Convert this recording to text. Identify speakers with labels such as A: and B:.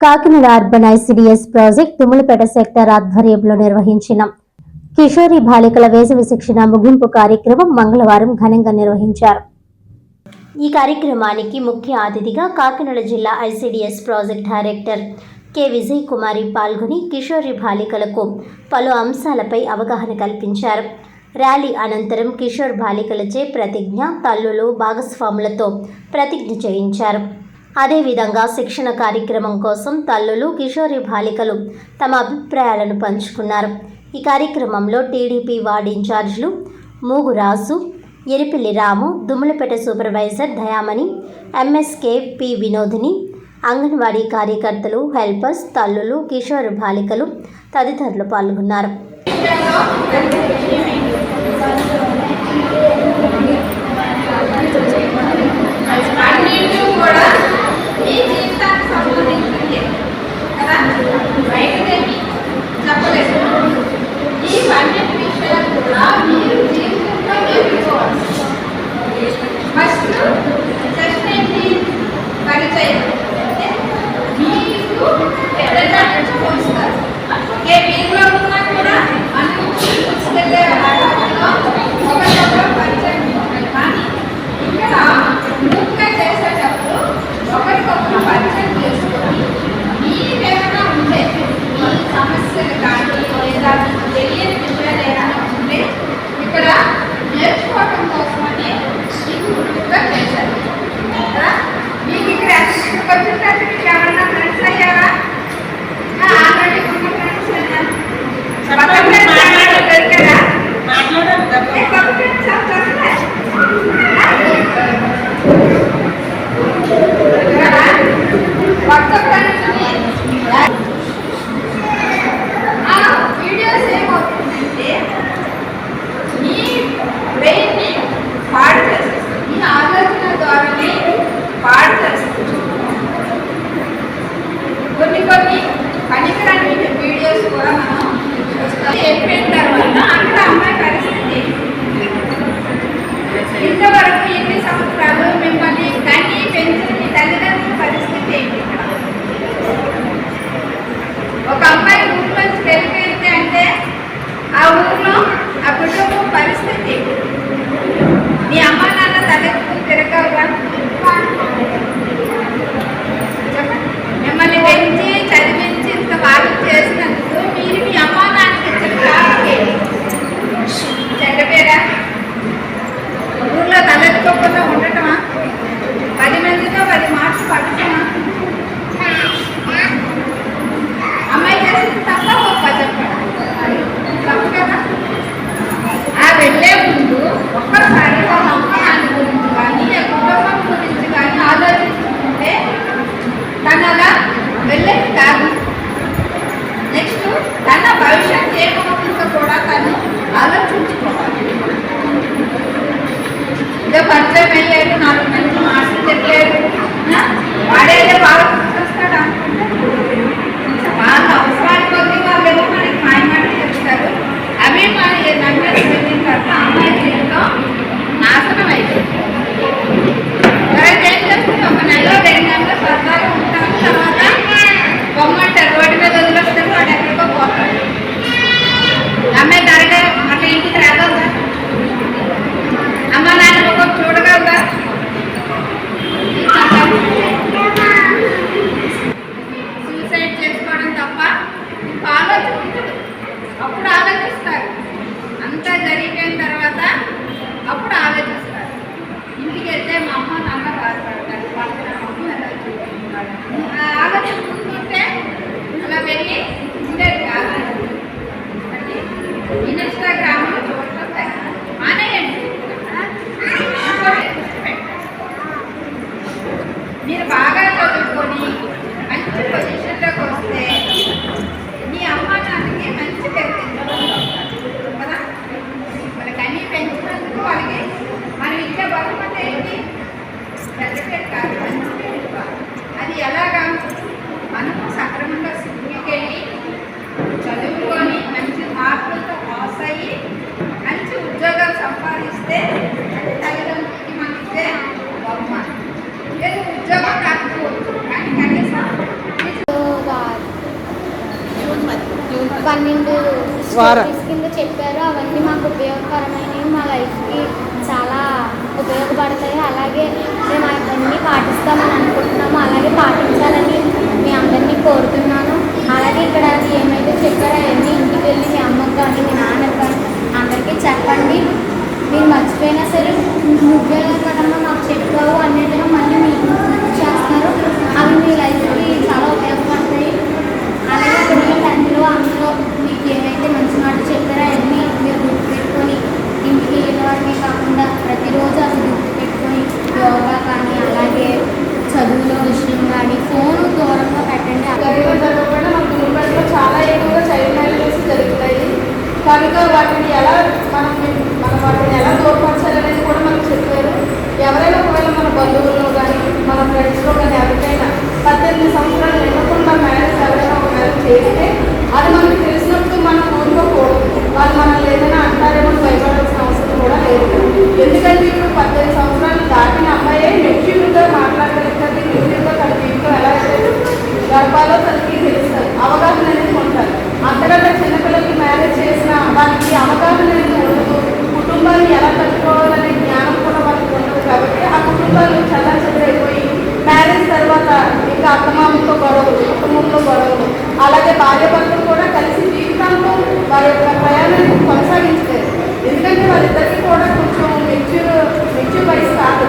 A: Kakinada urban ICDS project Tumulapeta sector ఆధ్వర్యంలో నిర్వహించిన కిషోరి బాలికల వేసవి శిక్షణ ముగింపు కార్యక్రమం మంగళవారం ఘనంగా నిర్వహించారు. ఈ కార్యక్రమానికి ముఖ్య అతిథిగా కాకినాడ జిల్లా ICDS project director K. Vijay Kumari పాల్గొని కిషోరి బాలికలకు పలు అంశాలపై అవగాహన కల్పించారు. ర్యాలీ అనంతరం కిషోర్ బాలికలచే ప్రతిజ్ఞ తల్లులు భాగస్వాములతో ప్రతిజ్ఞ చేయించారు. అదేవిధంగా శిక్షణ కార్యక్రమం కోసం తల్లులు కిషోరి బాలికలు తమ అభిప్రాయాలను పంచుకున్నారు. ఈ కార్యక్రమంలో టీడీపీ వార్డు ఇన్ఛార్జీలు Muguraju Eripilli Ramu Dummulapeta supervisor Dayamani MSK P Vinodini anganwadi కార్యకర్తలు హెల్పర్స్ తల్లులు కిషోర్ బాలికలు తదితరులు పాల్గొన్నారు.
B: పన్నెండు స్టోరీస్ కింద చెప్పారు. అవన్నీ మాకు ఉపయోగకరమైనవి. మా లైఫ్కి చాలా ఉపయోగపడతాయి. అలాగే మేము అవన్నీ పాటిస్తామని అనుకుంటున్నాము. అలాగే పాటించాలని మీ అందరినీ కోరుతున్నాను. అలాగే ఇక్కడ ఏమైతే చెప్పారో అవన్నీ ఇంటికి వెళ్ళి మీ అమ్మకి కానీ మీ నాన్నకి కానీ అందరికీ చెప్పండి. మీరు మర్చిపోయినా సరే నువ్వే కదమ్మా మాకు చెప్పావు అన్నట్టుగా మళ్ళీ మీకు చేస్తారు అవి మీ లైఫ్కి చాలా ఉపయోగపడతాయి అలాగే ఇప్పుడు టెన్త్లో అందులో మీకు ఏమైతే మంచి మాట చెప్పారో అవన్నీ మీరు గుర్తుపెట్టుకొని ఇంటికి వెళ్ళేవాడిని కాకుండా ప్రతిరోజు అవి గుర్తుపెట్టుకొని యోగా కానీ అలాగే చదువులో విషయం కానీ ఫోన్ దూరంగా పెట్టండి జరిగిన
C: జరగకపోయినా మన దుర్బడిలో చాలా ఎక్కువగా చైల్డ్ మ్యారేజెస్ జరుగుతాయి కనుక వాటిని ఎలా మనం మనం వాటిని ఎలా తోడ్పరచాలనేది కూడా మనకు చెప్పారు. ఎవరైనా ఒకవేళ మన బంధువుల్లో కానీ మన ఫ్రెండ్స్లో కానీ ఎవరికైనా పద్దెనిమిది సంవత్సరాలు నిండకుండా మ్యారేజ్ ఎవరైనా ఒక మ్యారేజ్ చేస్తే అది మనకి తెలిసినప్పుడు మనం ఊరుకోకూడదు వాళ్ళు మనల్ని ఏదైనా అంటారేమో భయపడాల్సిన అవసరం కూడా లేదు. ఎందుకంటే ఇప్పుడు పద్దెనిమిది సంవత్సరాలు దాటిన అమ్మాయే మెచ్యూర్గా మాట్లాడగలుగుతుంది మెచ్యూర్గా తన జీవితం ఎలా అయితే గర్భాలో తనకి తెలుస్తుంది అవగాహన అనేది ఉంటారు అంతకంటే చిన్నపిల్లలకి మ్యారేజ్ చేస్తే వాళ్ళకి అవగాహన ఉండదు కుటుంబాన్ని ఎలా కట్టుకోవాలనే జ్ఞానం కూడా వాళ్ళకి ఉండదు కాబట్టి ఆ కుటుంబాలు చాలా చెదరైపోయి మ్యారేజ్ తర్వాత ఇంకా అత్తమామతో గొడవలు కుటుంబంలో గొడవలు అలాగే భార్యభర్తలు కూడా కలిసి జీవితంలో వారి యొక్క ప్రయాణాన్ని కొనసాగించలేదు ఎందుకంటే వాళ్ళిద్దరికీ కూడా కొంచెం మెచ్యూర్ మెచ్యూర్ వయసు కాదు.